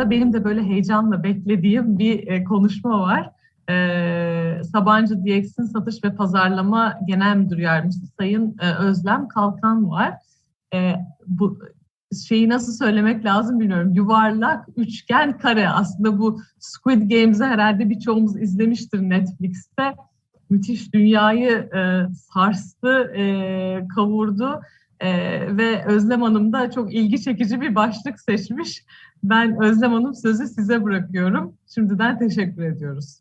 sırada benim de böyle heyecanla beklediğim bir e, konuşma var. E, Sabancı DX'in satış ve pazarlama genel müdür yardımcısı Sayın e, Özlem Kalkan var. E, bu şeyi nasıl söylemek lazım bilmiyorum. Yuvarlak, üçgen, kare. Aslında bu Squid Games'i herhalde birçoğumuz izlemiştir Netflix'te. Müthiş dünyayı e, sarstı, e, kavurdu e, ve Özlem Hanım da çok ilgi çekici bir başlık seçmiş. Ben Özlem Hanım sözü size bırakıyorum. Şimdiden teşekkür ediyoruz.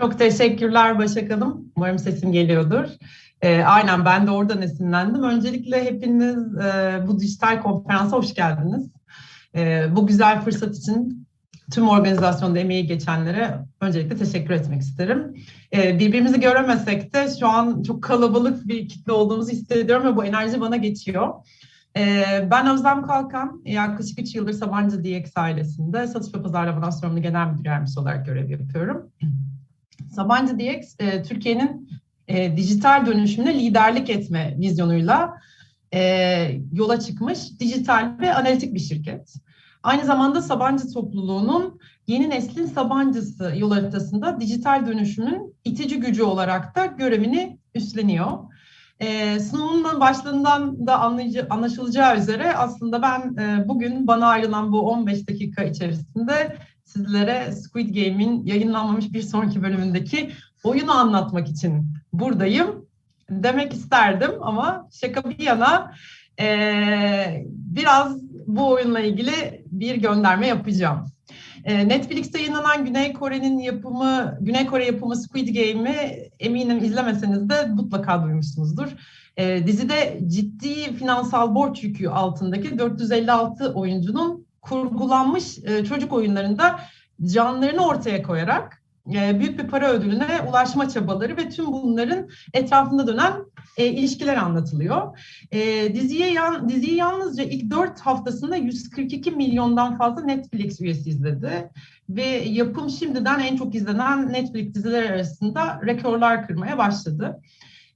Çok teşekkürler Başak Hanım. Umarım sesim geliyordur. E, aynen ben de oradan esinlendim. Öncelikle hepiniz e, bu dijital konferansa hoş geldiniz. E, bu güzel fırsat için tüm organizasyonda emeği geçenlere öncelikle teşekkür etmek isterim. E, birbirimizi göremesek de şu an çok kalabalık bir kitle olduğumuzu hissediyorum ve bu enerji bana geçiyor. E, ben Özlem Kalkan, yaklaşık 3 yıldır Sabancı DX ailesinde satış ve pazarlama sorumlu genel müdür yardımcısı olarak görev yapıyorum. Sabancı DX, e, Türkiye'nin e, dijital dönüşümüne liderlik etme vizyonuyla e, yola çıkmış dijital ve analitik bir şirket. Aynı zamanda Sabancı topluluğunun yeni neslin Sabancısı yol haritasında dijital dönüşümün itici gücü olarak da görevini üstleniyor. E, sunumun başlığından da anlaşılacağı üzere aslında ben e, bugün bana ayrılan bu 15 dakika içerisinde sizlere Squid Game'in yayınlanmamış bir sonraki bölümündeki oyunu anlatmak için buradayım demek isterdim ama şaka bir yana e, biraz bu oyunla ilgili bir gönderme yapacağım. E, Netflix'te yayınlanan Güney Kore'nin yapımı, Güney Kore yapımı Squid Game'i eminim izlemeseniz de mutlaka duymuşsunuzdur. E, dizide ciddi finansal borç yükü altındaki 456 oyuncunun kurgulanmış e, çocuk oyunlarında canlarını ortaya koyarak büyük bir para ödülüne ulaşma çabaları ve tüm bunların etrafında dönen e, ilişkiler anlatılıyor. E, diziye yan, diziyi yalnızca ilk dört haftasında 142 milyondan fazla Netflix üyesi izledi ve yapım şimdiden en çok izlenen Netflix diziler arasında rekorlar kırmaya başladı.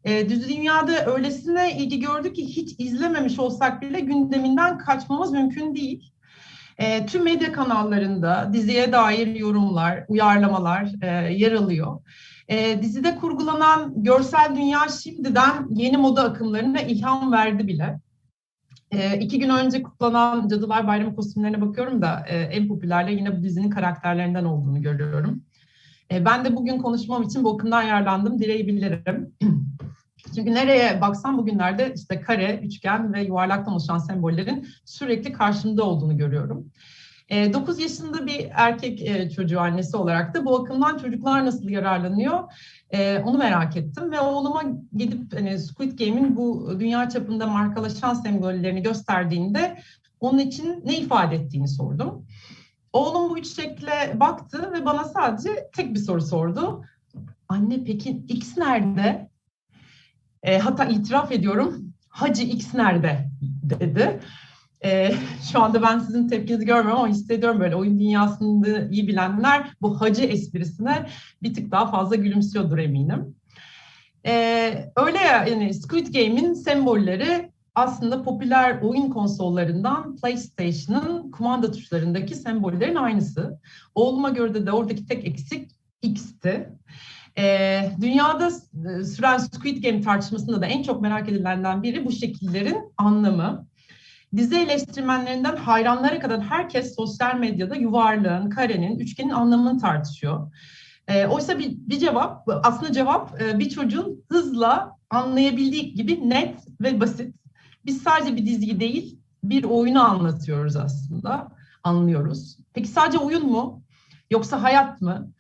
E, dünyada öylesine ilgi gördü ki hiç izlememiş olsak bile gündeminden kaçmamız mümkün değil. E, tüm medya kanallarında diziye dair yorumlar, uyarlamalar e, yer alıyor. E, dizide kurgulanan görsel dünya şimdiden yeni moda akımlarına ilham verdi bile. E, iki gün önce kutlanan Cadılar Bayramı kostümlerine bakıyorum da e, en popülerler yine bu dizinin karakterlerinden olduğunu görüyorum. E, ben de bugün konuşmam için bu akımdan yararlandım dileyebilirim. Çünkü nereye baksam bugünlerde işte kare, üçgen ve yuvarlaktan oluşan sembollerin sürekli karşımda olduğunu görüyorum. 9 e, yaşında bir erkek e, çocuğu annesi olarak da bu akımdan çocuklar nasıl yararlanıyor e, onu merak ettim ve oğluma gidip hani Squid Game'in bu dünya çapında markalaşan sembollerini gösterdiğinde onun için ne ifade ettiğini sordum. Oğlum bu üç şekle baktı ve bana sadece tek bir soru sordu. Anne peki X nerede? E, hatta itiraf ediyorum Hacı X nerede dedi. E, şu anda ben sizin tepkinizi görmüyorum ama hissediyorum böyle oyun dünyasını iyi bilenler bu hacı esprisine bir tık daha fazla gülümsüyordur eminim. E, öyle ya yani Squid Game'in sembolleri aslında popüler oyun konsollarından PlayStation'ın kumanda tuşlarındaki sembollerin aynısı. Oğluma göre de oradaki tek eksik X'ti. E, dünyada süren Squid Game tartışmasında da en çok merak edilenden biri bu şekillerin anlamı. Dizi eleştirmenlerinden hayranlara kadar herkes sosyal medyada yuvarlığın, karenin, üçgenin anlamını tartışıyor. E, oysa bir, bir cevap, aslında cevap e, bir çocuğun hızla anlayabildiği gibi net ve basit. Biz sadece bir diziyi değil, bir oyunu anlatıyoruz aslında, anlıyoruz. Peki sadece oyun mu? Yoksa hayat mı?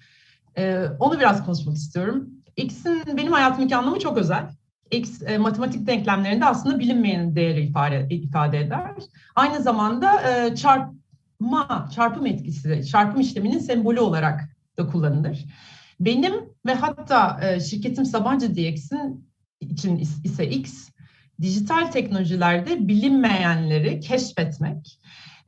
E, onu biraz konuşmak istiyorum. X'in benim hayatımdaki anlamı çok özel. X e, matematik denklemlerinde aslında bilinmeyen değeri ifade, ifade eder. Aynı zamanda e, çarpma, çarpım etkisi, çarpım işleminin sembolü olarak da kullanılır. Benim ve hatta e, şirketim Sabancı DX'in için ise X, dijital teknolojilerde bilinmeyenleri keşfetmek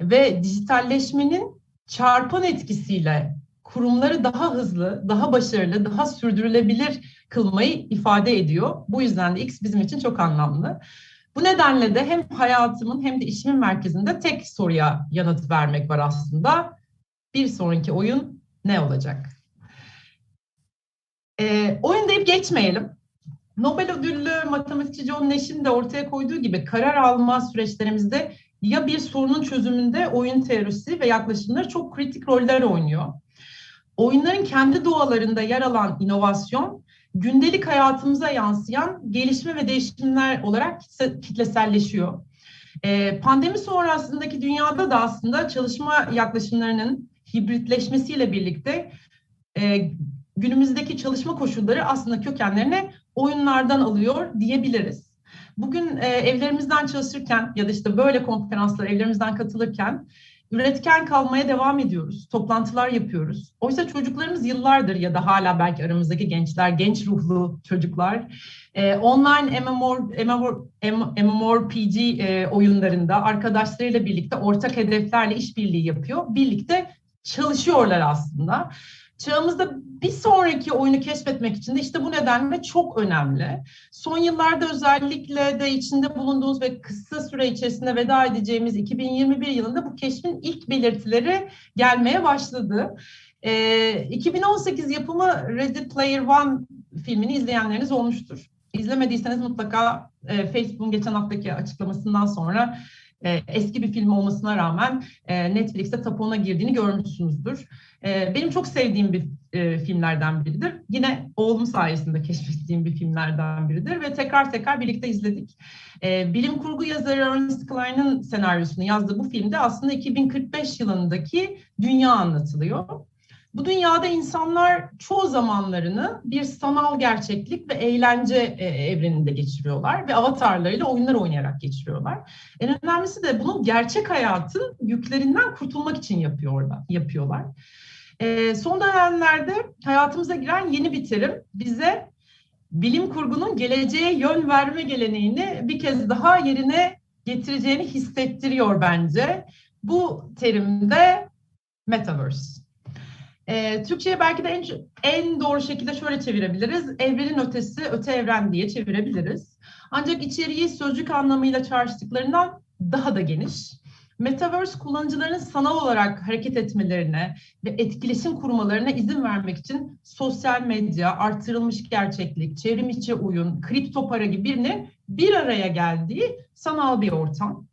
ve dijitalleşmenin çarpan etkisiyle kurumları daha hızlı, daha başarılı, daha sürdürülebilir kılmayı ifade ediyor. Bu yüzden de X bizim için çok anlamlı. Bu nedenle de hem hayatımın hem de işimin merkezinde tek soruya yanıt vermek var aslında. Bir sonraki oyun ne olacak? E, oyun deyip geçmeyelim. Nobel ödüllü matematikçi John Nash'in de ortaya koyduğu gibi karar alma süreçlerimizde ya bir sorunun çözümünde oyun teorisi ve yaklaşımları çok kritik roller oynuyor. Oyunların kendi doğalarında yer alan inovasyon, gündelik hayatımıza yansıyan gelişme ve değişimler olarak kitleselleşiyor. Ee, pandemi sonrasındaki dünyada da aslında çalışma yaklaşımlarının hibritleşmesiyle birlikte e, günümüzdeki çalışma koşulları aslında kökenlerini oyunlardan alıyor diyebiliriz. Bugün e, evlerimizden çalışırken ya da işte böyle konferanslar evlerimizden katılırken üretken kalmaya devam ediyoruz. Toplantılar yapıyoruz. Oysa çocuklarımız yıllardır ya da hala belki aramızdaki gençler, genç ruhlu çocuklar e, online MMOR, MMOR, MMORPG e, oyunlarında arkadaşlarıyla birlikte ortak hedeflerle işbirliği yapıyor. Birlikte çalışıyorlar aslında. Çağımızda bir sonraki oyunu keşfetmek için de işte bu nedenle çok önemli. Son yıllarda özellikle de içinde bulunduğumuz ve kısa süre içerisinde veda edeceğimiz 2021 yılında bu keşfin ilk belirtileri gelmeye başladı. Ee, 2018 yapımı Ready Player One filmini izleyenleriniz olmuştur. İzlemediyseniz mutlaka e, Facebook'un geçen haftaki açıklamasından sonra e, eski bir film olmasına rağmen e, Netflix'te tapona girdiğini görmüşsünüzdür. E, benim çok sevdiğim bir filmlerden biridir. Yine oğlum sayesinde keşfettiğim bir filmlerden biridir ve tekrar tekrar birlikte izledik. Bilim kurgu yazarı Ernest Cline'ın senaryosunu yazdığı bu filmde aslında 2045 yılındaki dünya anlatılıyor. Bu dünyada insanlar çoğu zamanlarını bir sanal gerçeklik ve eğlence e, evreninde geçiriyorlar ve avatarlarıyla oyunlar oynayarak geçiriyorlar. En önemlisi de bunu gerçek hayatın yüklerinden kurtulmak için yapıyorlar. yapıyorlar. E, son dönemlerde hayatımıza giren yeni bir terim bize bilim kurgunun geleceğe yön verme geleneğini bir kez daha yerine getireceğini hissettiriyor bence. Bu terimde Metaverse. E, Türkçe'ye belki de en, en doğru şekilde şöyle çevirebiliriz. Evrenin ötesi, öte evren diye çevirebiliriz. Ancak içeriği sözcük anlamıyla çağrıştıklarından daha da geniş. Metaverse kullanıcıların sanal olarak hareket etmelerine ve etkileşim kurmalarına izin vermek için sosyal medya, artırılmış gerçeklik, çevrim içi oyun, kripto para gibi birinin bir araya geldiği sanal bir ortam.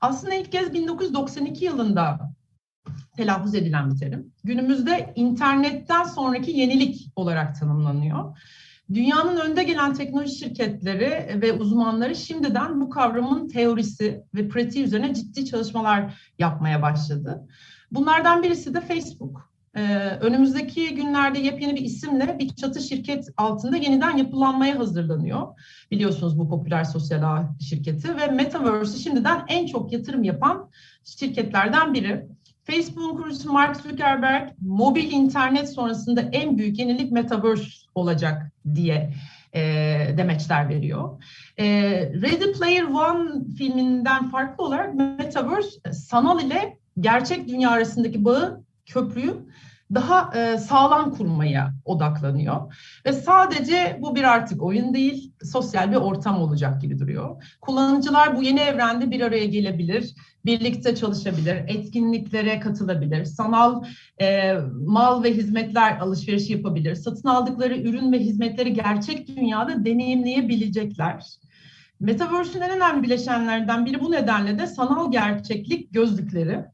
Aslında ilk kez 1992 yılında telaffuz edilen bir terim. Günümüzde internetten sonraki yenilik olarak tanımlanıyor. Dünyanın önde gelen teknoloji şirketleri ve uzmanları şimdiden bu kavramın teorisi ve pratiği üzerine ciddi çalışmalar yapmaya başladı. Bunlardan birisi de Facebook. Ee, önümüzdeki günlerde yepyeni bir isimle bir çatı şirket altında yeniden yapılanmaya hazırlanıyor. Biliyorsunuz bu popüler sosyal ağ şirketi ve Metaverse'ü şimdiden en çok yatırım yapan şirketlerden biri. Facebook'un kurucusu Mark Zuckerberg mobil internet sonrasında en büyük yenilik Metaverse olacak diye e, demeçler veriyor. E, Ready Player One filminden farklı olarak Metaverse sanal ile gerçek dünya arasındaki bağı, köprüyü daha e, sağlam kurmaya odaklanıyor. Ve sadece bu bir artık oyun değil, sosyal bir ortam olacak gibi duruyor. Kullanıcılar bu yeni evrende bir araya gelebilir, birlikte çalışabilir, etkinliklere katılabilir, sanal e, mal ve hizmetler alışverişi yapabilir, satın aldıkları ürün ve hizmetleri gerçek dünyada deneyimleyebilecekler. Metaverse'ün en önemli bileşenlerden biri bu nedenle de sanal gerçeklik gözlükleri.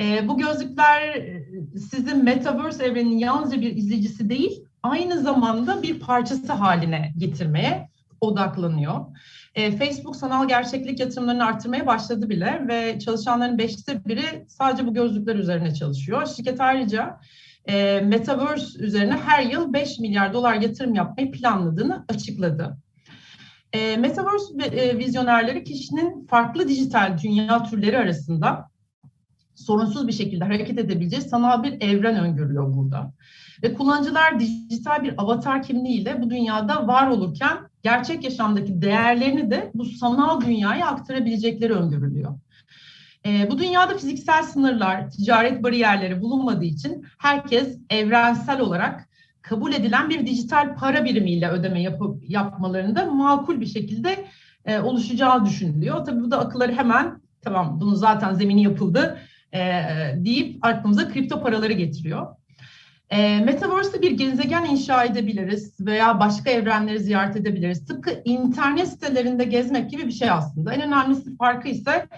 E, bu gözlükler e, sizin Metaverse evreninin yalnızca bir izleyicisi değil, aynı zamanda bir parçası haline getirmeye odaklanıyor. E, Facebook sanal gerçeklik yatırımlarını arttırmaya başladı bile ve çalışanların beşte biri sadece bu gözlükler üzerine çalışıyor. Şirket ayrıca e, Metaverse üzerine her yıl 5 milyar dolar yatırım yapmayı planladığını açıkladı. E, Metaverse e, vizyonerleri kişinin farklı dijital dünya türleri arasında sorunsuz bir şekilde hareket edebileceği sanal bir evren öngörüyor burada. Ve kullanıcılar dijital bir avatar kimliğiyle bu dünyada var olurken gerçek yaşamdaki değerlerini de bu sanal dünyaya aktarabilecekleri öngörülüyor. E, bu dünyada fiziksel sınırlar, ticaret bariyerleri bulunmadığı için herkes evrensel olarak kabul edilen bir dijital para birimiyle ödeme yapıp yapmalarında makul bir şekilde e, oluşacağı düşünülüyor. Tabii bu da akılları hemen tamam bunun zaten zemini yapıldı e, deyip aklımıza kripto paraları getiriyor. E, Metaverse'de bir gezegen inşa edebiliriz veya başka evrenleri ziyaret edebiliriz. Tıpkı internet sitelerinde gezmek gibi bir şey aslında. En önemlisi farkı ise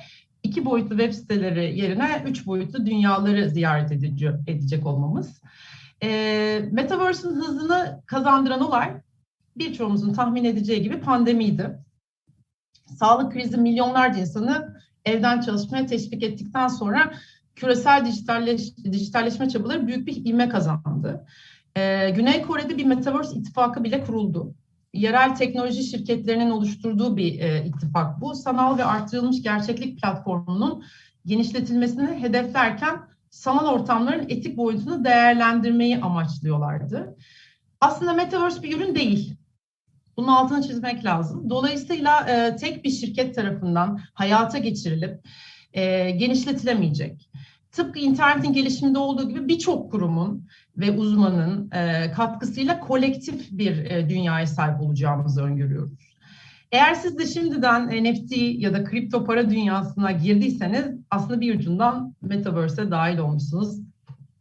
iki boyutlu web siteleri yerine üç boyutlu dünyaları ziyaret edici, edecek olmamız. E, Metaverse'ın hızını kazandıran olay birçoğumuzun tahmin edeceği gibi pandemiydi. Sağlık krizi milyonlarca insanı evden çalışmaya teşvik ettikten sonra küresel dijitalleş, dijitalleşme çabaları büyük bir ivme kazandı. Ee, Güney Kore'de bir Metaverse ittifakı bile kuruldu. Yerel teknoloji şirketlerinin oluşturduğu bir e, ittifak bu. Sanal ve artırılmış gerçeklik platformunun genişletilmesini hedeflerken sanal ortamların etik boyutunu değerlendirmeyi amaçlıyorlardı. Aslında Metaverse bir ürün değil. Bunun altını çizmek lazım. Dolayısıyla e, tek bir şirket tarafından hayata geçirilip e, genişletilemeyecek. Tıpkı internetin gelişiminde olduğu gibi birçok kurumun ve uzmanın e, katkısıyla kolektif bir e, dünyaya sahip olacağımızı öngörüyoruz. Eğer siz de şimdiden NFT ya da kripto para dünyasına girdiyseniz aslında bir ucundan Metaverse'e dahil olmuşsunuz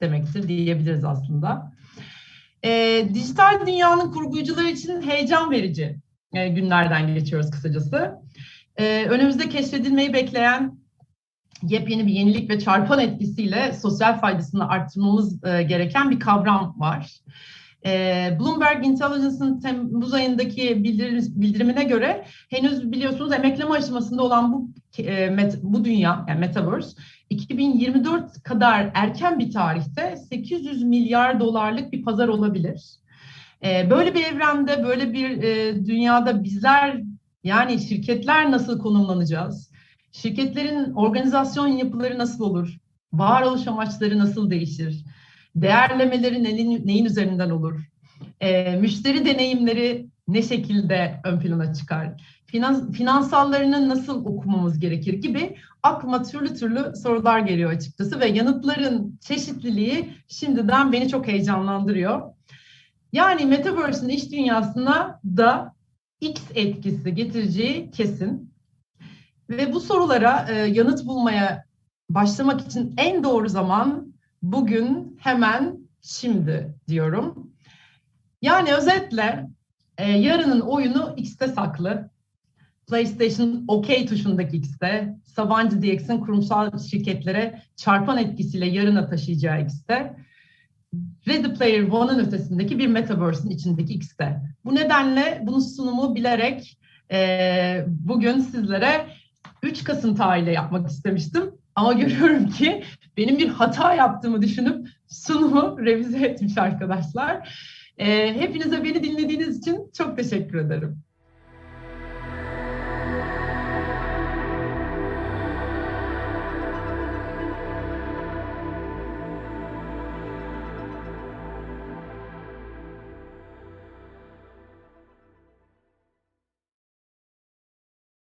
demektir diyebiliriz aslında. E, dijital dünyanın kurguyucuları için heyecan verici e, günlerden geçiyoruz kısacası. E, önümüzde keşfedilmeyi bekleyen yepyeni bir yenilik ve çarpan etkisiyle sosyal faydasını arttırmamız e, gereken bir kavram var. E, Bloomberg Intelligence'ın Temmuz ayındaki bildirim, bildirimine göre henüz biliyorsunuz emekleme aşamasında olan bu bu dünya yani Metaverse 2024 kadar erken bir tarihte 800 milyar dolarlık bir pazar olabilir. E, böyle bir evrende, böyle bir e, dünyada bizler yani şirketler nasıl konumlanacağız? Şirketlerin organizasyon yapıları nasıl olur? Varoluş amaçları nasıl değişir? Değerlemeleri neyin, neyin üzerinden olur? E, müşteri deneyimleri ne şekilde ön plana çıkar? Finans, finansallarını nasıl okumamız gerekir gibi aklıma türlü türlü sorular geliyor açıkçası ve yanıtların çeşitliliği şimdiden beni çok heyecanlandırıyor. Yani Metaverse'in iş dünyasına da X etkisi getireceği kesin. Ve bu sorulara e, yanıt bulmaya başlamak için en doğru zaman bugün, hemen, şimdi diyorum. Yani özetle e, yarının oyunu X'te saklı. PlayStation OK tuşundaki X'te, Sabancı DX'in kurumsal şirketlere çarpan etkisiyle yarına taşıyacağı X'te, Ready Player One'ın ötesindeki bir Metaverse'in içindeki X'te. Bu nedenle bunu sunumu bilerek e, bugün sizlere 3 Kasım tarihiyle yapmak istemiştim. Ama görüyorum ki benim bir hata yaptığımı düşünüp sunumu revize etmiş arkadaşlar. E, hepinize beni dinlediğiniz için çok teşekkür ederim.